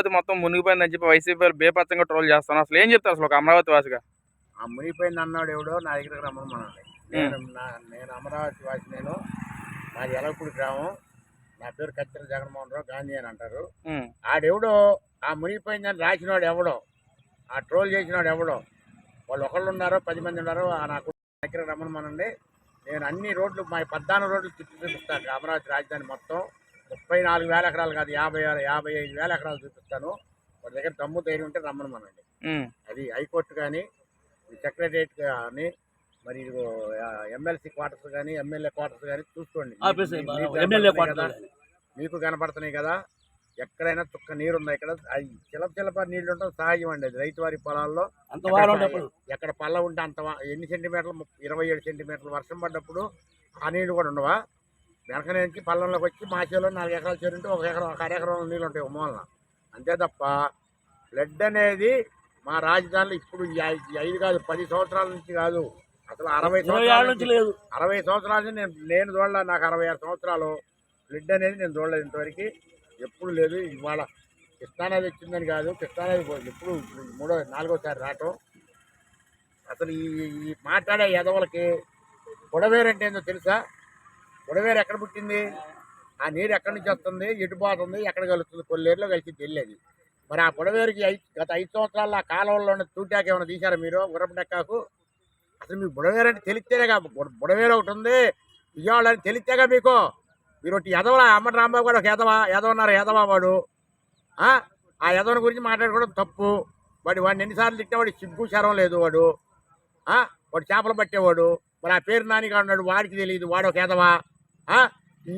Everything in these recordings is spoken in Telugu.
అమరావతి మొత్తం మునిగిపోయిందని చెప్పి వైసీపీ బేపత్తంగా ట్రోల్ చేస్తాను అసలు ఏం చెప్తారు అసలు ఒక అమరావతి వాసిగా? ఆ మునిగిపోయింది అన్నాడు ఎవడో నా రమ్మనమన్నాడు నేను నేను అమరావతి వాసి నేను. నాది ఎలగపూడి గ్రామం నా పేరు కత్తిర జగన్మోహన్ రావు గాంధీ అని అంటారు. ఆడెవడో ఆ మునిగిపోయిందని రాసినవాడు ఎవడో ఆ ట్రోల్ చేసినాడు ఎవడో వాళ్ళు ఒకళ్ళు ఉన్నారో పది మంది ఉన్నారో ఆ నాకు దగ్గర రమ్మనమనండి నేను అన్ని రోడ్లు మా పద్నాలుగు రోడ్లు తిప్పి చూపిస్తాను అమరావతి రాజధాని మొత్తం. ముప్పై నాలుగు వేల ఎకరాలు కాదు యాభై ఆరు యాభై ఐదు వేల ఎకరాలు చూపిస్తాను. వాడి దగ్గర దమ్ము ధైర్యం ఉంటే రమ్మనమనండి ఉమ్, అది హైకోర్టు కానీ సెక్రటరియట్ కానీ మరి ఎమ్మెల్సీ క్వార్టర్స్ కానీ ఎమ్మెల్యే క్వార్టర్స్ కానీ చూసుకోండి. మీకు- కనపడుతున్నాయి కదా? మీకు కనపడుతున్నాయి కదా. ఎక్కడైనా చుక్క నీరు ఉంది ఇక్కడ చిలప చిలప నీళ్ళు ఉండడం సహజం అండి అది. రైతు వారి పొలాల్లో ఎక్కడ పల్ల ఉంటే అంత ఎన్ని సెంటీమీటర్లు? ముప్ప- ఇరవై ఏడు సెంటీమీటర్లు వర్షం పడ్డప్పుడు ఆ నీళ్ళు కూడా ఉండవా? వెనక నుంచి పల్లంలోకి వచ్చి మా చేలో నాలుగు ఎకరాలు చేరు ఉంటే ఒక ఎకరం ఒక అరెకరం నీళ్ళు ఉంటాయి ఒక మూలన. అంతే తప్ప ఫ్లడ్ అనేది మా రాజధానిలో ఇప్పుడు ఐదు కాదు పది సంవత్సరాల నుంచి కాదు. అసలు అరవై సంవత్సరాల నుంచి లేదు. అరవై సంవత్సరాల నుంచి నేను నేను చూడలే నాకు అరవై ఆరు సంవత్సరాలు ఫ్లడ్ అనేది నేను చూడలేదు ఇంతవరకు. ఎప్పుడు లేదు ఇవాళ కృష్ణానది వచ్చిందని కాదు కృష్ణానది పో- ఎప్పుడు మూడో నాలుగోసారి రావటం. అసలు ఈ ఈ మాట్లాడే ఎదవలకి బుడవేరు అంటే ఏందో తెలుసా? బుడవేరు ఎక్కడ పుట్టింది? ఆ నీరు ఎక్కడి నుంచి వస్తుంది? ఎటు ఎక్కడ కలుస్తుంది కొల్లేరులో కలిసి వెళ్ళేది మరి ఆ బుడవేరుకి ఐ గత ఐదు సంవత్సరాల ఆ కాలువల్లో ఉన్న తూటాక ఏమైనా తీశారా మీరు? గుర్రపు అసలు మీకు బుడవేరు అంటే తెలిస్తేనేగా బుడవేరు ఒకటి ఉంది. విజయవాడ అని తెలిస్తేగా మీకు. మీరు ఒకటి ఎదవలా అమ్మటి రాంబాబు కూడా ఒక ఎదవ ఎదవన్నారు ఎదవా వాడు. ఆ? యదవని గురించి మాట్లాడుకోవడం తప్పు. వాడు వాడిని ఎన్నిసార్లు తిట్టేవాడు సిగ్గు శరం లేదు వాడు. వాడు చేపలు పట్టేవాడు. మరి ఆ పేరు నానిగా ఉన్నాడు. వాడికి తెలియదు. వాడు ఒక ఎదవా ఈ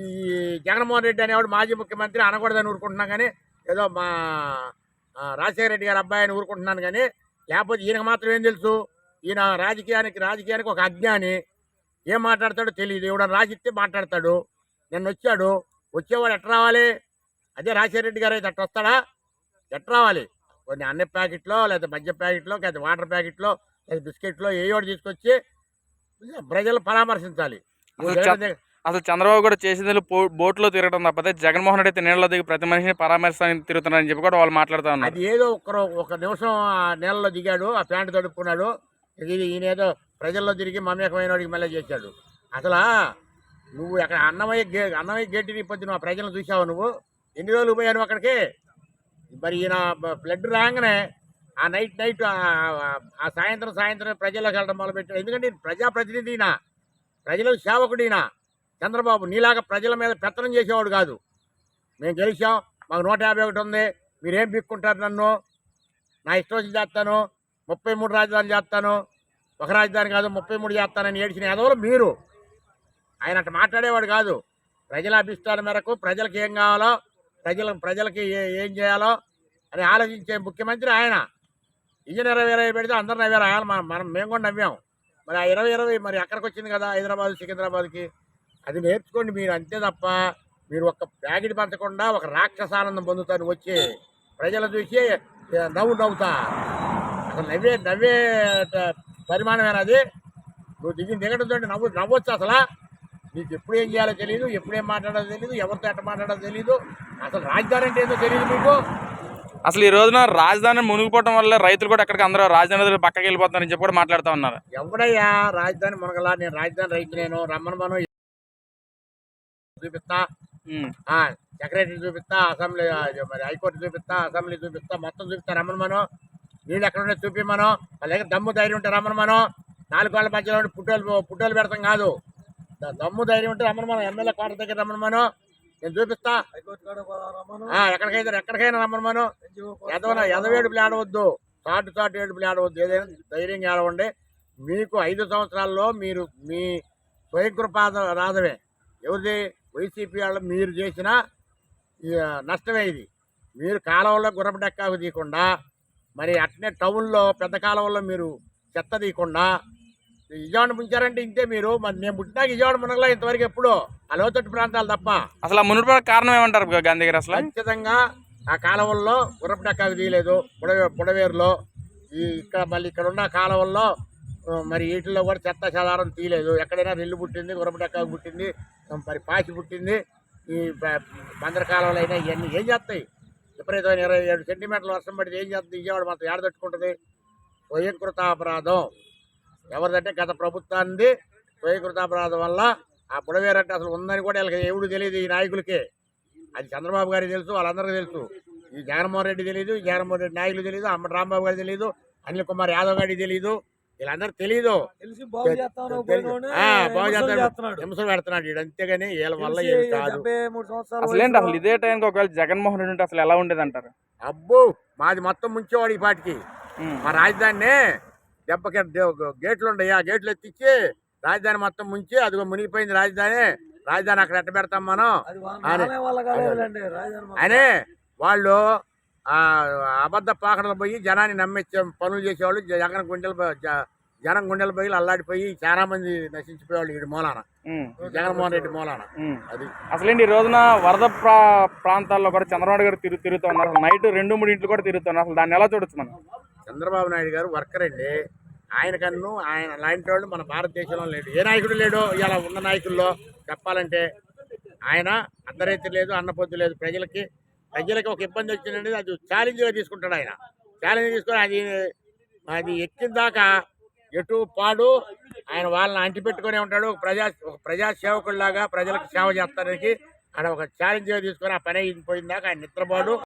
జగన్మోహన్ రెడ్డి అనేవాడు మాజీ ముఖ్యమంత్రి అనకూడదని ఊరుకుంటున్నా కానీ ఏదో మా రాజశేఖర రెడ్డి గారి అబ్బాయి అని ఊరుకుంటున్నాను కానీ లేకపోతే ఈయనకు మాత్రం ఏం తెలుసు? ఈయన రాజకీయానికి రాజకీయానికి ఒక అజ్ఞాని. ఏం మాట్లాడతాడో తెలియదు ఎవడన్నా రాసిస్తే మాట్లాడతాడు. నిన్న వచ్చాడు. వచ్చేవాడు ఎట్లా రావాలి? అదే రాజశేఖర రెడ్డి గారు అయితే అట్లా వస్తాడా? ఎట్లా రావాలి? కొన్ని అన్న ప్యాకెట్లో లేదా మద్య ప్యాకెట్లో లేదా వాటర్ ప్యాకెట్లో లేదా బిస్కెట్లో ఏ ఒకటి తీసుకొచ్చి ప్రజలు పరామర్శించాలి. అసలు చంద్రబాబు కూడా చేసేది బోట్లో తిరగడం తప్పతే జగన్మోహన్ రెడ్డి అయితే నీళ్ళలో దిగి ప్రతి మనిషిని పరామర్శించడానికి తిరుగుతున్నారని చెప్పి కూడా వాళ్ళు మాట్లాడుతూ ఉన్నారు. అది ఏదో ఒక ఒక నిమిషం నీళ్ళలో దిగాడు ఆ ప్యాంటు తడుపుకున్నాడు ఇది ఈయన ఏదో ప్రజల్లో తిరిగి మమేకమైన వాడికి మళ్ళీ చేశాడు. అసలు నువ్వు అక్కడ అన్నమయ్య గే అన్నమయ్య గేటు పొద్దు నువ్వు ఆ ప్రజలను చూసావు నువ్వు? ఎన్ని రోజులు పోయాను అక్కడికి? మరి ఈయన బ్లడ్ రాగానే ఆ నైట్ నైట్ ఆ సాయంత్రం సాయంత్రం ప్రజల్లోకి వెళ్ళడం మొదలుపెట్టాడు. ఎందుకంటే ఈయన ప్రజాప్రతినిధి ఈయన. ప్రజలకు సేవకుడు ఈయన. చంద్రబాబు నీలాగా ప్రజల మీద పెత్తనం చేసేవాడు కాదు. మేము గెలిచాం మాకు నూట యాభై ఒకటి ఉంది మీరేం పిక్కుంటారు నన్ను? నా ఇష్టం వచ్చి చేస్తాను ముప్పై మూడు రాజధానులు చేస్తాను ఒక రాజధాని కాదు ముప్పై మూడు చేస్తానని ఏడిచిన ఎదవలు మీరు. ఆయన అట్లా మాట్లాడేవాడు కాదు. ప్రజల అభిష్టాల మేరకు ప్రజలకు ఏం కావాలో ప్రజల ప్రజలకి ఏం చేయాలో అని ఆలోచించే ముఖ్యమంత్రి ఆయన. ఇంజన్ ఇరవై ఇరవై పెడితే అందరు నవ్వారు. ఆయన మనం మనం మేము కూడా నవ్వాం. మరి ఆ ఇరవై ఇరవై మరి ఎక్కడికి వచ్చింది కదా హైదరాబాద్ సికింద్రాబాద్కి? అది నేర్చుకోండి మీరు అంతే తప్ప మీరు ఒక ప్యాకెట్ పంచకుండా ఒక రాక్షసానందం పొందుతాను వచ్చి ప్రజలు చూసి నవ్వు నవ్వుతా అసలు నవ్వే నవ్వే పరిమాణమేనా అది? నువ్వు దిగి దిగడంతో నవ్వు నవ్వచ్చు అసలు? నీకు ఎప్పుడు ఏం చేయాలో తెలియదు ఎప్పుడు మాట్లాడాలో తెలియదు ఎవరితో ఎట్ట మాట్లాడాలో తెలియదు అసలు రాజధాని అంటే ఏంటో తెలియదు మీకు? అసలు ఈ రోజున రాజధాని మునిగిపోవడం వల్ల రైతులు కూడా ఎక్కడికి అందరూ రాజధాని పక్కకి వెళ్ళిపోతున్నారని చెప్పి కూడా మాట్లాడుతూ ఉన్నారు. ఎవడయ్యా రాజధాని మునగలా? నేను రాజధాని రైతు నేను రమ్మను మనం చూపిస్తా. సెక్రటరీ చూపిస్తా అసెంబ్లీ మరి హైకోర్టు చూపిస్తా అసెంబ్లీ చూపిస్తా మొత్తం చూపిస్తా రమ్మను మనం. నీళ్ళు ఎక్కడ ఉంటే చూపిమ్మను వాళ్ళ దగ్గర దమ్ము ధైర్యం ఉంటే రమ్మను మనం. నాలుగు వాళ్ళ మధ్యలో ఉండి పుట్టోలు పుట్టోలు పెడతాం కాదు. దమ్ము ధైర్యం ఉంటే రమ్మను మనం. ఎమ్మెల్యే కోట దగ్గర రమ్మను మనం. నేను చూపిస్తా. ఆ, ఎక్కడికైతే ఎక్కడికైనా రమ్మను మనం. ఎదవన ఎదవేడుపులు ఆడవద్దు చాటు చాటు ఏడుపులు ఆడవద్దు ఏదైనా ధైర్యంగా ఆడవండి మీకు ఐదు సంవత్సరాల్లో మీరు మీ స్వయంకృపాద రాధమే ఎవరిది? వైసీపీ వాళ్ళు మీరు చేసిన నష్టమే ఇది. మీరు కాలువలో గుర్రపు డెక్కాకు తీయకుండా మరి అట్నే టౌన్లో పెద్ద కాలువల్లో మీరు చెత్త తీయకుండా విజయవాడ ముంచారంటే ఇంతే మీరు. మరి నేను పుట్టినాక విజయవాడ మునగలా ఇంతవరకు ఎప్పుడు. ఆ లోతట్టు ప్రాంతాలు తప్ప. అసలు మునిగిపోవడానికి కారణం ఏమంటారు గాంధీ గారు అసలు? ఖచ్చితంగా ఆ కాలువల్లో గుర్రపు డెక్కాకు తీయలేదు. బుడవే బుడవేరులో ఈ ఇక్కడ మళ్ళీ ఇక్కడ ఉన్న కాలువల్లో మరి వీటిల్లో కూడా చెత్త చెదారం తీయలేదు. ఎక్కడైనా రెల్లు పుట్టింది గుర్రపు పుట్టింది మరి పాచి పుట్టింది ఈ బందరకాలంలో అయినా ఇవన్నీ ఏం చేస్తాయి? విపరీతమైన ఇరవై ఏడు సెంటీమీటర్ల వర్షం పడితే ఏం చేస్తుంది? విజయవాడ మొత్తం ఏడదట్టుకుంటుంది స్వయంకృతాపరాధం. ఎవరిదంటే గత ప్రభుత్వాన్ని స్వయంకృతాపరాధం వల్ల ఆ బుడవేరంటే అసలు ఉందని కూడా వీళ్ళకి ఎవడు తెలియదు ఈ నాయకులకే. అది చంద్రబాబు గారికి తెలుసు వాళ్ళందరికీ తెలుసు. ఈ జగన్మోహన్ రెడ్డి తెలియదు ఈ జగన్మోహన్ రెడ్డి నాయకులు తెలియదు అమ్మ రాంబాబు గారికి తెలియదు అనిల్ కుమార్ యాదవ్ గారికి తెలియదు వీళ్ళందరూ తెలియదు బాగు చేస్తాను ఆ, బాగు చేస్తాడు. హింస పెడుతున్నాడు వీడు. అంతేగాని వీళ్ళ వల్ల ఏం కాదు. సంవత్సరాలు అసలు ఏంటి? అసలు ఇదే టైంకి ఒకవేళ జగన్మోహన్ రెడ్డి ఉంటే అసలు ఎలా ఉండేది అంటారు అబ్బో మాది మొత్తం ముంచేవాడు ఈ పాటికి. మా రాజధానిని దెబ్బకి గేట్లు ఉండయి. ఆ గేట్లు ఎత్తిచ్చి రాజధాని మొత్తం ముంచి అదిగో మునిగిపోయింది రాజధాని. రాజధాని అక్కడ ఎట్ట పెడతాం మనం రాజధాని. అని వాళ్ళు అబద్ధ పాకడలు పోయి జనాన్ని నమ్మించే పనులు చేసేవాళ్ళు. జగన్ గుండెలు జనం గుండెలు పోయి అల్లాడిపోయి చాలా మంది నశించిపోయేవాళ్ళు వీడి మూలాన. జగన్మోహన్ రెడ్డి మూలాన. అది. అసలేంటి ఈ రోజున వరద ప్రా ప్రాంతాల్లో కూడా చంద్రబాబు గారు తిరుగు తిరుగుతున్నారు అసలు నైట్ రెండు మూడు ఇంట్లు కూడా తిరుగుతున్నారు అసలు దాన్ని ఎలా చూడొచ్చు మనం? చంద్రబాబు నాయుడు గారు వర్కర్ అండి. ఆయన కన్ను ఆయన లాంటి వాళ్ళు మన భారతదేశంలో లేడు. ఏ నాయకుడు లేడు ఇలా ఉన్న నాయకుల్లో చెప్పాలంటే ఆయన అర్ధరైతే లేదు అన్నపొద్దు లేదు. ప్రజలకి ప్రజలకు ఒక ఇబ్బంది వచ్చిందంటే అది ఛాలెంజ్గా తీసుకుంటాడు ఆయన. ఛాలెంజ్ తీసుకొని అది అది ఎక్కిన దాకా ఎటు పాడు ఆయన వాళ్ళని అంటిపెట్టుకునే ఉంటాడు. ఒక ప్రజా ఒక ప్రజాసేవకుడిలాగా ప్రజలకు సేవ చేస్తానికి ఆయన ఒక ఛాలెంజ్గా తీసుకొని ఆ పని అయిపోయిన దాకా ఆయన నిద్రపోడు.